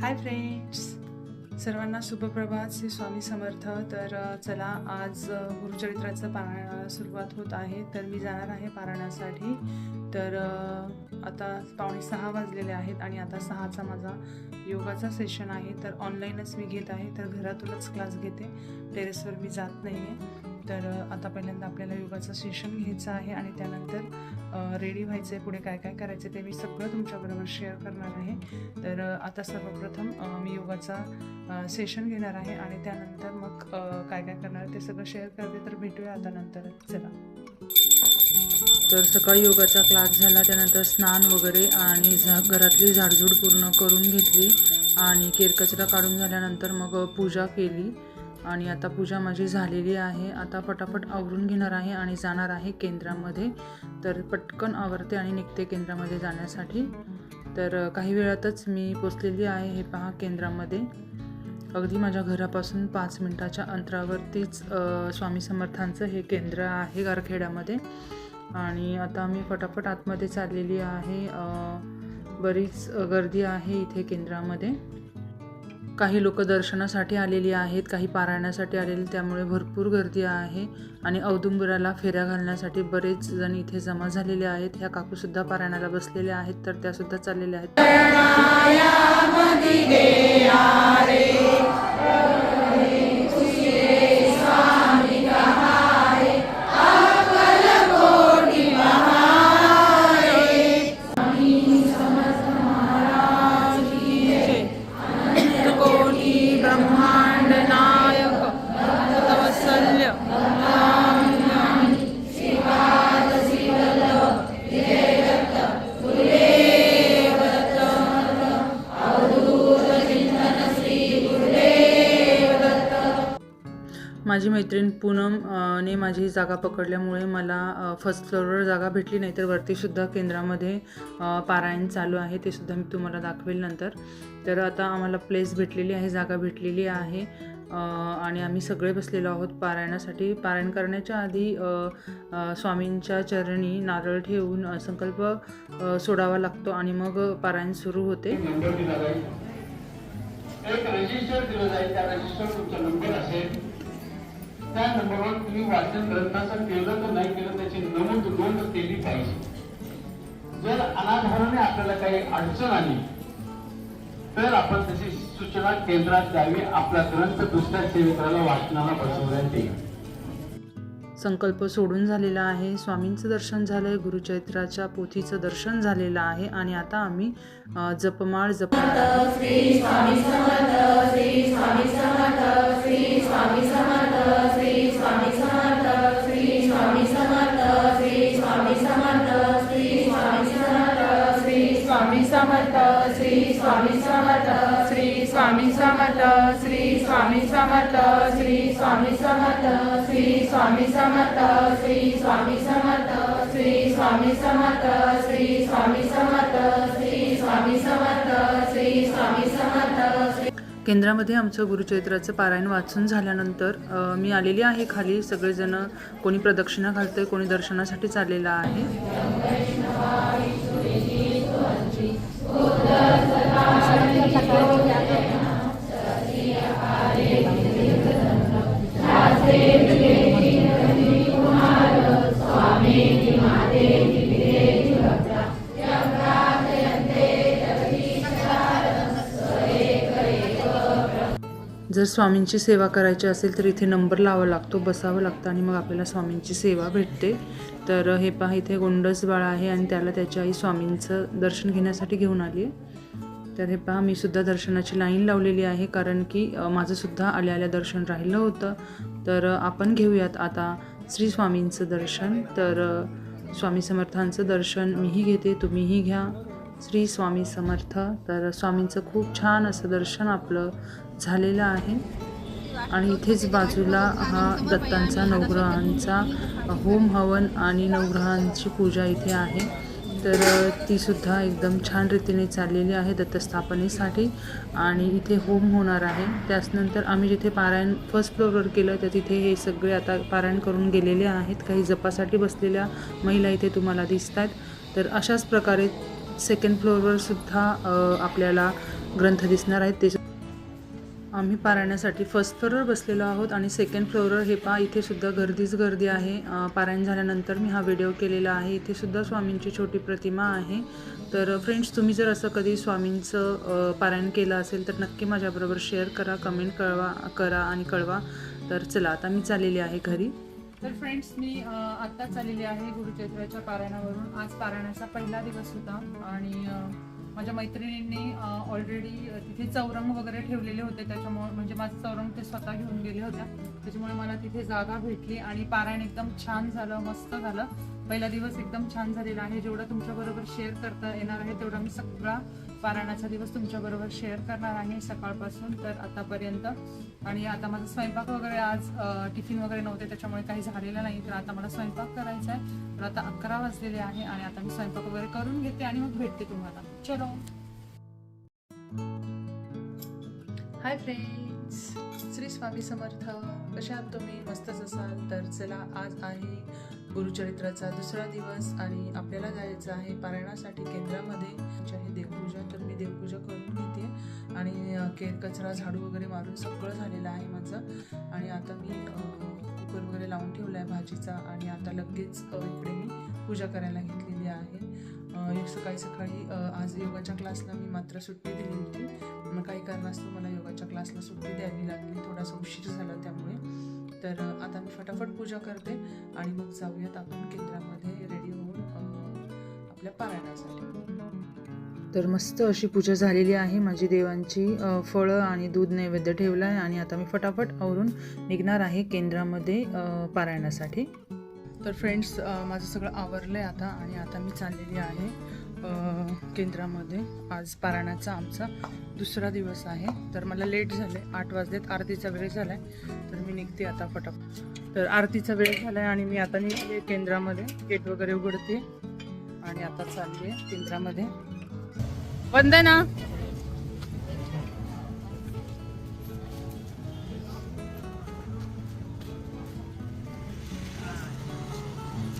Hi friends सर्वांना शुभप्रभात. श्री स्वामी समर्थ. तर चला आज गुरुचरित्राचं पारायण सुरुवात होत आहे. तर मी जाणार आहे पारायणासाठी. तर आता पावणे सहा वाजलेले आहेत आणि आता सहाचा माझा योगाचा सेशन आहे. तर ऑनलाईनच मी घेत आहे. तर घरातूनच क्लास घेते. टेरेसवर मी जात नाही आहे तर आता पहिल्यांदा आपल्याला योगाचं सेशन घ्यायचं आहे आणि त्यानंतर रेडी व्हायचं आहे पुढे काय काय करायचं ते मी सगळं तुमच्याबरोबर शेअर करणार आहे. तर आता सर्वप्रथम मी योगाचा सेशन घेणार आहे आणि त्यानंतर मग काय काय करणार ते सगळं शेअर करते तर भेटूया आता नंतर. चला. तर सकाळी योगाचा क्लास झाला त्यानंतर स्नान वगैरे आणि झा घरातली झाडझूड पूर्ण करून घेतली आणि केरकचरा काढून झाल्यानंतर मग पूजा केली. आणि आता पूजा माझी झालेली आहे. आता पटापट आवरून घेणार आहे आणि जाणार आहे केंद्रामध्ये. तर पटकन आवरते आणि निघते केंद्रामध्ये जाण्यासाठी. तर काही वेळातच मी पोचलेली आहे हे पहा केंद्रामध्ये. अगदी माझ्या घरापासून पाच मिनटाच्या अंतरावरतीच स्वामी समर्थांचं हे केंद्र आहे गारखेड्यामध्ये आणि आता मी फटाफट आतमध्ये चाललेली आहे. बरीच गर्दी आहे इथे केंद्रामध्ये. काही लोक दर्शनासाठी आलेली आहेत काही पारायणासाठी आलेली त्यामुळे भरपूर गर्दी आहे. आणि औदुंबराला फेऱ्या घालण्यासाठी बरेच जण इथे जमा झालेले आहेत. ह्या काकूसुद्धा पारायणाला बसलेल्या आहेत तर त्यासुद्धा चाललेल्या आहेत. माझी मैत्रीण पूनम ने माझी जागा पकडल्यामुळे मला फर्स्ट फ्लोअरवर जागा भेटली नाही तर वरतीसुद्धा केंद्रामध्ये पारायण चालू आहे ते सुद्धा मी तुम्हाला दाखवेल नंतर. तर आता आम्हाला प्लेस भेटलेली आहे जागा भेटलेली आहे. आणि आम्ही सगळे बसलेलो आहोत पारायणासाठी. पारायण करण्याच्या आधी स्वामींच्या चरणी नारळ ठेवून संकल्प सोडावा लागतो आणि मग पारायण सुरू होते. एक रजिस्टर दिलं जाईल. त्या रजिस्टर तुमचा नंबर असेल. त्या नंबरवर तुम्ही वाचन ग्रंथाचं केलं तर नाही केलं त्याची नमूद नोंद केली पाहिजे. जर अनाधाराने आपल्याला काही अडचण आली तर आपण त्याची सूचना केंद्रात द्यावी. आपला ग्रंथ दुसऱ्या सेविकाला वाचनाला बसवण्यात येईल. संकल्प सोडून झालेला आहे. स्वामींचं दर्शन झालं आहे गुरुचैत्राच्या पोथीचं दर्शन झालेलं आहे आणि आता आम्ही जपमाळ जप स्वामी समर्थ श्री स्वामी समर्थ श्री स्वामी समर्थ श्री स्वामी समर्थ श्री स्वामी समर्थ श्री स्वामी समर्थ श्री स्वामी समर्थ श्री स्वामी समर्थ श्री स्वामी समर्थ श्री स्वामी समर्थ श्री स्वामी समर्थ केंद्रामध्ये आमचं गुरुचैत्राचं पारायण वाचून झाल्यानंतर मी आलेली आहे खाली. सगळेजण कोणी प्रदक्षिणा घालतंय कोणी दर्शनासाठी चाललेलं आहे. Amen. जर स्वामींची सेवा करायची असेल तर इथे नंबर लावा लागतो बसावं लागतं आणि मग आपल्याला स्वामींची सेवा भेटते. तर हे पहा इथे गोंडस बाळ आहे आणि त्याला त्याची आई स्वामींचं दर्शन घेण्यासाठी घेऊन आली आहे. तर हे पहा मी सुद्धा दर्शनाची लाईन लावलेली आहे कारण की माझंसुद्धा आल्या आल्या दर्शन राहिलं होतं. तर आपण घेऊयात आता श्री स्वामींचं दर्शन. तर स्वामी समर्थांचं दर्शन मीही घेते तुम्हीही घ्या. श्री स्वामी समर्थ. तर स्वामींचं खूप छान असं दर्शन आपलं झालेलं आहे. आणि इथेच बाजूला हा दत्तांचा नवग्रहांचा होम हवन आणि नवग्रहांची पूजा इथे आहे. तर ती सुद्धा एकदम छान रीतीने चाललेली आहे दत्तस्थापनेसाठी आणि इथे होम होणार आहे. त्याचनंतर आम्ही जिथे पारायण फर्स्ट फ्लोअरवर केलं तर तिथे हे सगळे आता पारायण करून गेलेले आहेत. काही जपासाठी बसलेल्या महिला इथे तुम्हाला दिसत आहेत तर अशाच प्रकारे सेकंड फ्लोअरवर सुद्धा आपल्याला ग्रंथ दिसणार आहेत. ते आम्ही पारायणासाठी फर्स्ट फ्लोअरवर बसलेलो आहोत आणि सेकंड फ्लोअरवर हे पा इथे सुद्धा गर्दीच गर्दी आहे. पारायण झाल्यानंतर मी हा व्हिडिओ केलेला आहे. इथे सुद्धा स्वामींची छोटी प्रतिमा आहे. तर फ्रेंड्स तुम्ही जर असं कधी स्वामींचं पारायण केलं असेल तर नक्की माझ्याबरोबर शेअर करा कमेंट कळवा करा आणि कळवा. तर चला आता मी चाललेली आहे घरी. तर फ्रेंड्स मी आत्ताच आलेली आहे गुरुचैत्राच्या पारायणावरून. आज पारायणाचा पहिला दिवस होता आणि माझ्या मैत्रिणींनी ऑलरेडी तिथे चौरंग वगैरे ठेवलेले होते. त्याच्यामुळे म्हणजे माझं चौरंग ते स्वतः घेऊन गेले होत्या त्याच्यामुळे मला तिथे जागा भेटली आणि पारायण एकदम छान झालं मस्त झालं. पहिला दिवस एकदम छान झालेला आहे. जेवढं तुमच्याबरोबर शेअर करता येणार आहे तेवढा मी सगळा पारायणाचा दिवस तुमच्याबरोबर शेअर करणार आहे सकाळपासून तर आतापर्यंत. आणि आता माझा स्वयंपाक वगैरे आज टिफिन वगैरे नव्हते त्याच्यामुळे काही झालेलं नाही. तर आता मला स्वयंपाक करायचा आहे. तर आता अकरा वाजलेले आहे आणि आता मी स्वयंपाक वगैरे करून घेते आणि मग भेटते तुम्हाला. चलो. Hi friends Shri Swami Samarth. कशा तुम्ही? मस्तच असाल तर चला आज आहे गुरुचरित्राचा दुसरा दिवस आणि आपल्याला जायचं आहे पारायणासाठी केंद्रामध्ये. आहे देवपूजा तर मी देवपूजा करून घेते. आणि अ, केर कचरा झाडू वगैरे मारून सगळं झालेलं आहे माझं. आणि आता मी कुकर वगैरे लावून ठेवला आहे भाजीचा आणि आता लगेच इकडे मी पूजा करायला घेतलेली आहे. सकाळी सकाळी आज योगाच्या क्लासला मी मात्र सुट्टी दिली होती. मग काही कारणास्तव मला योगाच्या क्लासला सुट्टी द्यावी लागली. थोडासा उशीर झाला त्यामुळे. तर आता मी फटाफट पूजा करते आणि मग जाऊयात आपण केंद्रामध्ये रेडी होऊन आपल्या पारायणासाठी. तर मस्त अशी पूजा झालेली आहे. माझी देवांची फळं आणि दूध नैवेद्य ठेवलं आहे आणि आता मी फटाफट आवरून निघणार आहे केंद्रामध्ये पारायणासाठी. तर फ्रेंड्स माझं सगळं आवरलं आहे आता आणि आता मी चाललेली आहे. केंद्रामध्ये. आज पारायणाचा आमचा दुसरा दिवस आहे. तर मला लेट झाले आठ वाजलेत. आरतीचा वेळ झाला आहे तर मी निघते आता फटाफट. तर आरतीचा वेळ झाला आहे आणि मी आता निघते केंद्रामध्ये. गेट वगैरे उघडते. आणि आता चालली आहे केंद्रामध्ये. वंदना!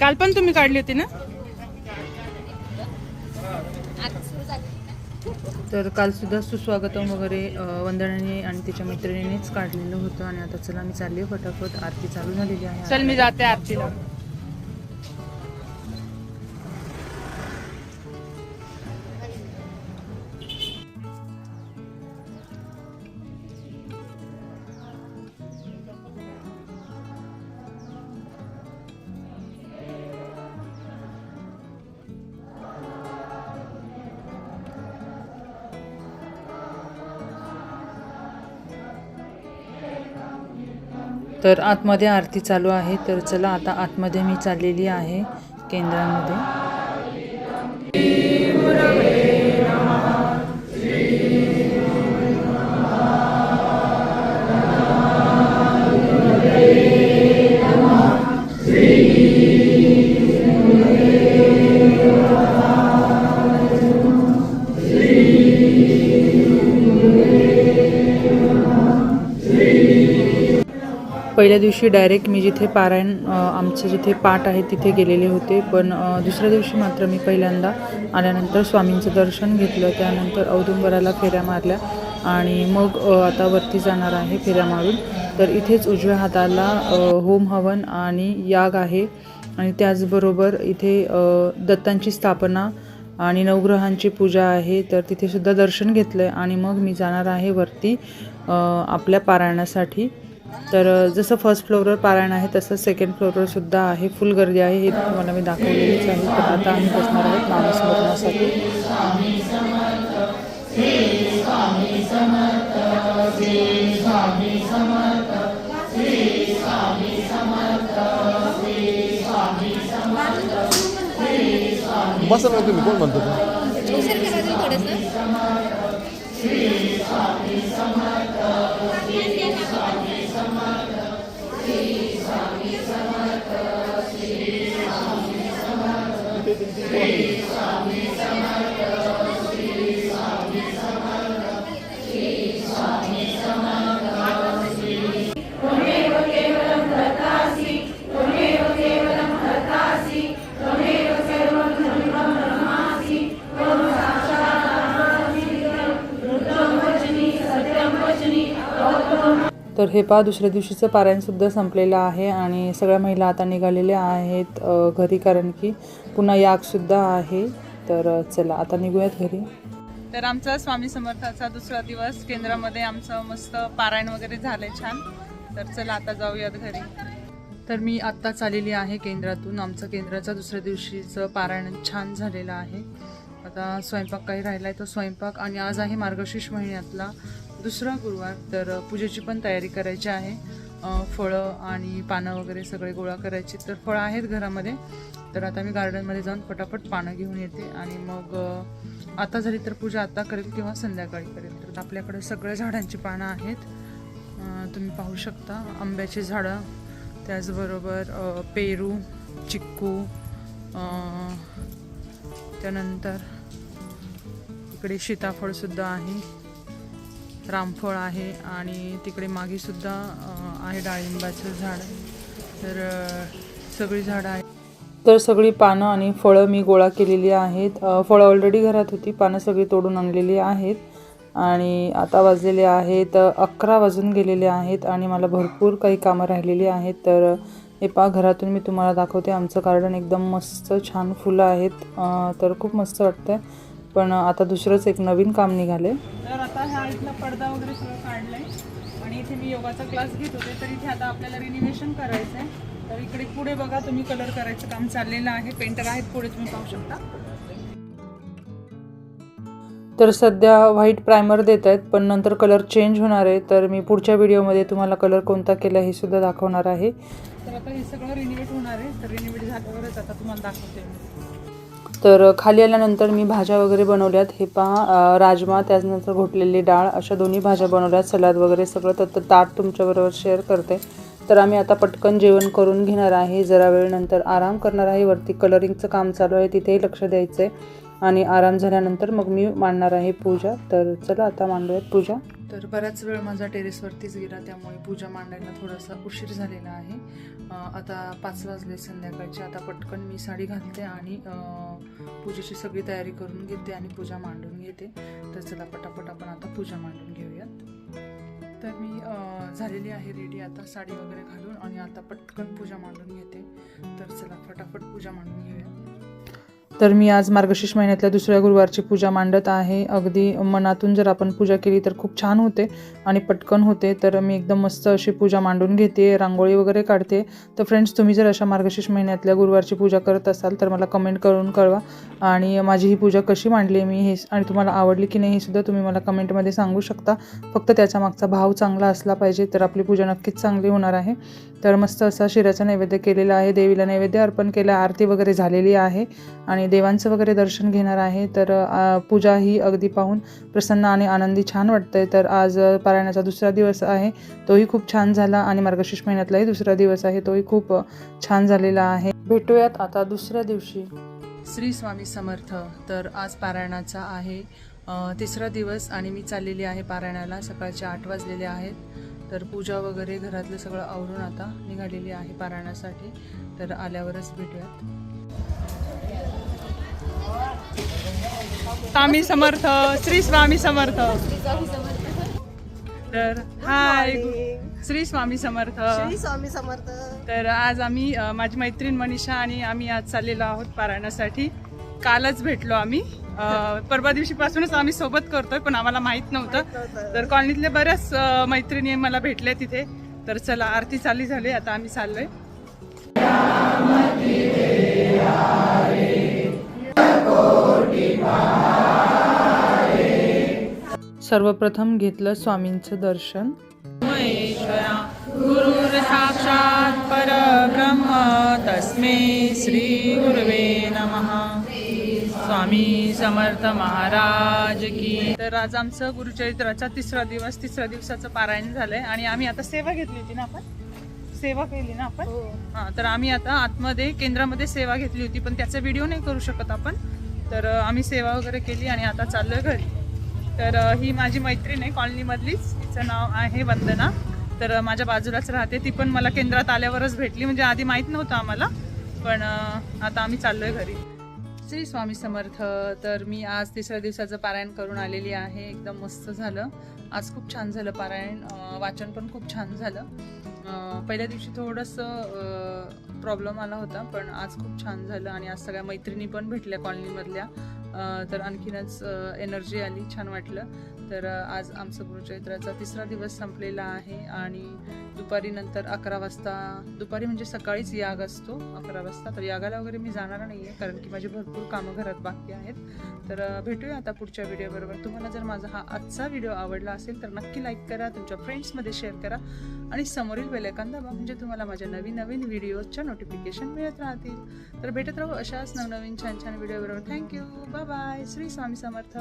काल पण तुम्ही काढली होती ना? तर काल सुद्धा सुस्वागतम वगैरे वंदनाने आणि तिच्या मैत्रिणीनेच काढलेलं होतं आणि आता चला मी चालली आहे फटाफट. आरती चालू झालेली आहे. चल मी जाते आरतीला. तर आतमध्ये आरती चालू आहे तर चला आता आतमध्ये मी चाललेली आहे केंद्रामध्ये. पहिल्या दिवशी डायरेक्ट मी जिथे पारायण आमचं आमचे जिथे पाठ आहे तिथे गेलेले होते. पण दुसऱ्या दिवशी मात्र मी पहिल्यांदा आल्यानंतर स्वामींचं दर्शन घेतलं. त्यानंतर औदुंबराला फेऱ्या मारल्या आणि मग आता वरती जाणार आहे फेऱ्या मारून. तर इथेच उजव्या हाताला होम हवन आणि याग आहे. आणि त्याचबरोबर इथे दत्तांची स्थापना आणि नवग्रहांची पूजा आहे. तर तिथे सुद्धा दर्शन घेतलं आहे आणि मग मी जाणार आहे वरती आपल्या पारायणासाठी. तर जसं फर्स्ट फ्लोअरवर पारायण आहे तसं सेकंड फ्लोअरवर सुद्धा आहे. फुल गर्दी आहे हे तुम्हाला मी दाखवलेलीच आहे. तर आता आम्ही बसणार आहोत नामस्मरणासाठी बसा ना तुम्ही कोण म्हणतो तर हे पहा दुसऱ्या दिवशीचं पारायणसुद्धा संपलेलं आहे आणि सगळ्या महिला आता निघालेल्या आहेत घरी कारण की पुन्हा यागसुद्धा आहे. तर चला आता निघूयात घरी. तर आमचा स्वामी समर्थाचा दुसरा दिवस. केंद्रामध्ये आमचं मस्त पारायण वगैरे झालंय छान. तर चला आता जाऊयात घरी. तर मी आत्ताच आलेली आहे केंद्रातून. आमचं केंद्राचा दुसऱ्या दिवशीचं पारायण छान झालेलं आहे. आता स्वयंपाक काही राहिला आहे तो स्वयंपाक. आणि आज आहे मार्गशीर्ष महिन्यातला दुसरा गुरुवार. तर पूजेची पण तयारी करायची आहे. फळं आणि पानं वगैरे सगळे गोळा करायची तर फळं आहेत घरामध्ये. तर आता मी गार्डनमध्ये जाऊन पटापट पानं घेऊन येते आणि मग आता झाली तर पूजा आता करेल किंवा संध्याकाळी करेल. तर आपल्याकडे सगळ्या झाडांची पानं आहेत. तुम्ही पाहू शकता आंब्याची झाडं त्याचबरोबर पेरू चिक्कू त्यानंतर इकडे सीताफळसुद्धा आहे. रामफळ आहे आणि तिकडे मागेसुद्धा आहे डाळिंबाचं झाड. तर सगळी झाडं आहेत. तर सगळी पानं आणि फळं मी गोळा केलेली आहेत. फळं ऑलरेडी घरात होती. पानं सगळी तोडून आणलेली आहेत. आणि आता वाजलेले आहेत. अकरा वाजून गेलेले आहेत आणि मला भरपूर काही कामं राहिलेली आहेत. तर हे पहा घरातून मी तुम्हाला दाखवते. आमचं गार्डन एकदम मस्त छान फुलं आहेत. तर खूप मस्त वाटतंय. पण आता दुसरंच एक नवीन काम निघाले तर आता ह्या इथला पडदा वगैरे सगळं काढलंय. आणि इथे मी योगाचा क्लास घेत होते तर इथे आता आपल्याला रिनिवेशन करायचं आहे तर इकडे पुढे बघा तुम्ही कलर करायचं काम चाललेलं आहे. पेंटर आहेत पुढे तुम्ही पाहू शकता. तर सध्या व्हाईट प्रायमर देत आहेत पण नंतर कलर चेंज होणार आहे. तर मी पुढच्या व्हिडिओमध्ये तुम्हाला कलर कोणता केला हे सुद्धा दाखवणार आहे. तर आता हे सगळं रिनिवेट होणार आहे. तर रिनिवेट झाल्यावरच आता तुम्हाला दाखवते मी. तर खाली आल्यानंतर मी भाज्या वगैरे बनवल्यात. हे पहा राजमा त्याच्यानंतर घोटलेली डाळ अशा दोन्ही भाज्या बनवल्यात. सलाद वगैरे सगळं. तर तर ताट तुमच्याबरोबर शेअर करते. तर आम्ही आता पटकन जेवण करून घेणार आहे. जरा वेळ नंतर आराम करणार आहे. वरती कलरिंगचं काम चालू आहे. तिथेही लक्ष द्यायचं आहे आणि आराम झाल्यानंतर मग मी मांडणार आहे पूजा. तर चला आता मांडूयात पूजा. तर बराच वेळ माझा टेरेसवरतीच गेला त्यामुळे पूजा मांडायला थोडासा उशीर झालेला आहे. आता पाच वाजले संध्याकाळचे आता पटकन मी साडी घालते आणि पूजेची सगळी तयारी करून घेते आणि पूजा मांडून घेते. तर चला पटापट आपण आता पूजा मांडून घेऊयात. तर मी झालेली आहे रेडी आता साडी वगैरे घालून आणि आता पटकन पूजा मांडून घेते. तर चला फटाफट पूजा मांडून घेऊया तर मी आज मार्गशीर्ष महिन्यातल्या दुसऱ्या गुरुवारची पूजा मांडत आहे. अगदी मनातून जर आपण पूजा केली तर खूप छान होते आणि पटकन होते. तर मी एकदम मस्त अशी पूजा मांडून घेते रांगोळी वगैरे काढते. तर फ्रेंड्स तुम्ही जर अशा मार्गशीर्ष महिन्यातल्या गुरुवारची पूजा करत असाल तर मला कमेंट करून कळवा. आणि माझी ही पूजा कशी मांडली मी हे आणि तुम्हाला आवडली की नाही हे सुद्धा तुम्ही मला कमेंटमध्ये सांगू शकता. फक्त त्याच्या मागचा भाव चांगला असला पाहिजे तर आपली पूजा नक्कीच चांगली होणार आहे. तर मस्त असा शिराचा नैवेद्य केलेला आहे. देवीला नैवेद्य अर्पण केलं. आरती वगैरे झालेली आहे. आणि देवांचं वगैरे दर्शन घेणार आहे तर पूजा ही अगदी पाहून प्रसन्न आणि आनंदी छान वाटतंय. तर आज पारायणाचा दुसरा दिवस आहे तोही खूप छान झाला आणि मार्गशीर्ष महिन्यातलाही दुसरा दिवस आहे तोही खूप छान झालेला आहे. भेटूयात आता दुसऱ्या दिवशी. श्री स्वामी समर्थ तर आज पारायणाचा आहे तिसरा दिवस आणि मी चाललेली आहे पारायणाला सकाळचे आठ वाजलेले आहेत. तर पूजा वगैरे घरातलं सगळं आवरून आता निघालेली आहे पारायणासाठी तर आल्यावरच भेटूयात. स्वामी समर्थ श्री स्वामी समर्थ. तर हाय श्री स्वामी समर्थ. श्री स्वामी समर्थ. तर आज आम्ही अ, माझी मैत्रीण मनीषा आणि आम्ही आज चाललेलो आहोत पारायणासाठी. कालच भेटलो आम्ही. अ, परवा दिवशीपासूनच आम्ही सोबत करतोय पण आम्हाला माहीत नव्हतं. तर कॉलनीतले बऱ्याच अ, मैत्रिणी मला भेटल्या तिथे. तर चला आरती चालली झाली आता आम्ही चाललोय. सर्वप्रथम घेतलं स्वामींचं दर्शन. श्री गुरुवे नमः. स्वामी समर्थ महाराज की. तर आज आमचं गुरुचरित्राचा तिसरा दिवस तिसऱ्या दिवसाचं पारायण झालंय आणि आम्ही आता सेवा घेतली होती ना आपण? सेवा केली ना आपण? हा. तर आम्ही आता आतमध्ये केंद्रामध्ये सेवा घेतली होती पण त्याचा व्हिडिओ नाही करू शकत आपण. तर आम्ही सेवा वगैरे केली आणि आता चाललोय घरी. तर ही माझी मैत्रीण आहे कॉलनीमधलीच. तिचं नाव आहे वंदना. तर माझ्या बाजूलाच राहते. ती पण मला केंद्रात आल्यावरच भेटली. म्हणजे आधी माहीत नव्हतं आम्हाला. पण आता आम्ही चाललोय घरी. श्री स्वामी समर्थ. तर मी आज तिसऱ्या दिवसाचं पारायण करून आलेली आहे. एकदम मस्त झालं. आज खूप छान झालं पारायण. वाचन पण खूप छान झालं. पहिल्या दिवशी थोडंसं प्रॉब्लेम आला होता पण आज खूप छान झालं आणि आज सगळ्या मैत्रिणी पण भेटल्या कॉलनीमधल्या. तर आणखीनच एनर्जी आली छान वाटलं. तर आज आमचं गुरुचैत्राचा तिसरा दिवस संपलेला आहे आणि दुपारी नंतर अकरा वाजता दुपारी म्हणजे सकाळीच याग असतो अकरा वाजता. तर यागाला वगैरे मी जाणार नाही आहे कारण की माझी भरपूर कामं घरात बाकी आहेत. तर भेटूया आता पुढच्या व्हिडिओबरोबर. तुम्हाला जर माझा हा आजचा व्हिडिओ आवडला असेल तर नक्की लाईक करा तुमच्या फ्रेंड्समध्ये शेअर करा. आणि समोरील बेलेकन दाबा म्हणजे तुम्हाला माझ्या नवीन नवीन व्हिडिओजच्या नोटिफिकेशन मिळत राहतील. तर भेटत राहू अशाच नवनवीन छान छान व्हिडिओबरोबर thank you bye bye Shri Swami Samarth.